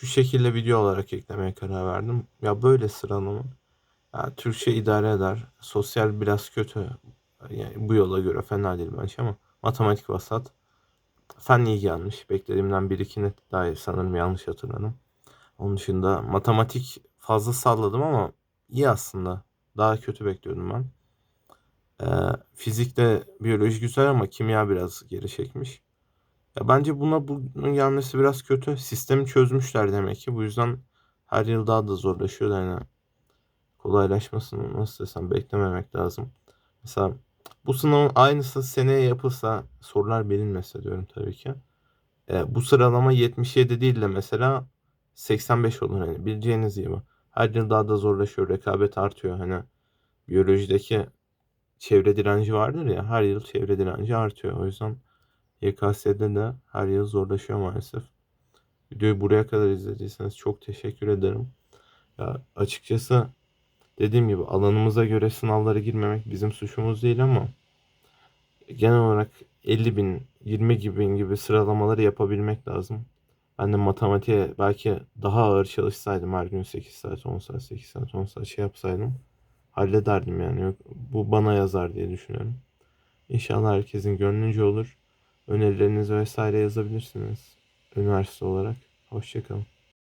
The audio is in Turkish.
şu şekilde video olarak eklemeye karar verdim. Ya böyle sıralama. Ya Türkçe idare eder. Sosyal biraz kötü. Yani bu yola göre fena değil bence ama matematik vasat. Fen iyi gelmiş. Beklediğimden bir iki net daha iyi sanırım yanlış hatırladım. Onun dışında matematik fazla salladım ama iyi aslında. Daha kötü bekliyordum ben. Ee, fizikte biyoloji güzel ama kimya biraz geri çekmiş. Ya bence buna bunun gelmesi biraz kötü. Sistemi çözmüşler demek ki. Bu yüzden her yıl daha da zorlaşıyor. Yani kolaylaşmasını nasıl desem beklememek lazım. Mesela bu sınavın aynısı seneye yapılsa sorular bilinmese diyorum tabii ki. E, bu sıralama 77 değil de mesela 85 olur hani bileceğiniz gibi. Her yıl daha da zorlaşıyor, rekabet artıyor. Hani biyolojideki çevre direnci vardır ya her yıl çevre direnci artıyor. O yüzden YKS'de de her yıl zorlaşıyor maalesef. Videoyu buraya kadar izlediyseniz çok teşekkür ederim. Ya açıkçası dediğim gibi alanımıza göre sınavlara girmemek bizim suçumuz değil ama genel olarak 50 bin, 20 gibi gibi sıralamaları yapabilmek lazım. Ben de matematiğe belki daha ağır çalışsaydım her gün 8 saat, 10 saat, 8 saat, 10 saat şey yapsaydım hallederdim yani. Yok, bu bana yazar diye düşünüyorum. İnşallah herkesin gönlünce olur. Önerilerinizi vesaire yazabilirsiniz. Üniversite olarak. Hoşçakalın.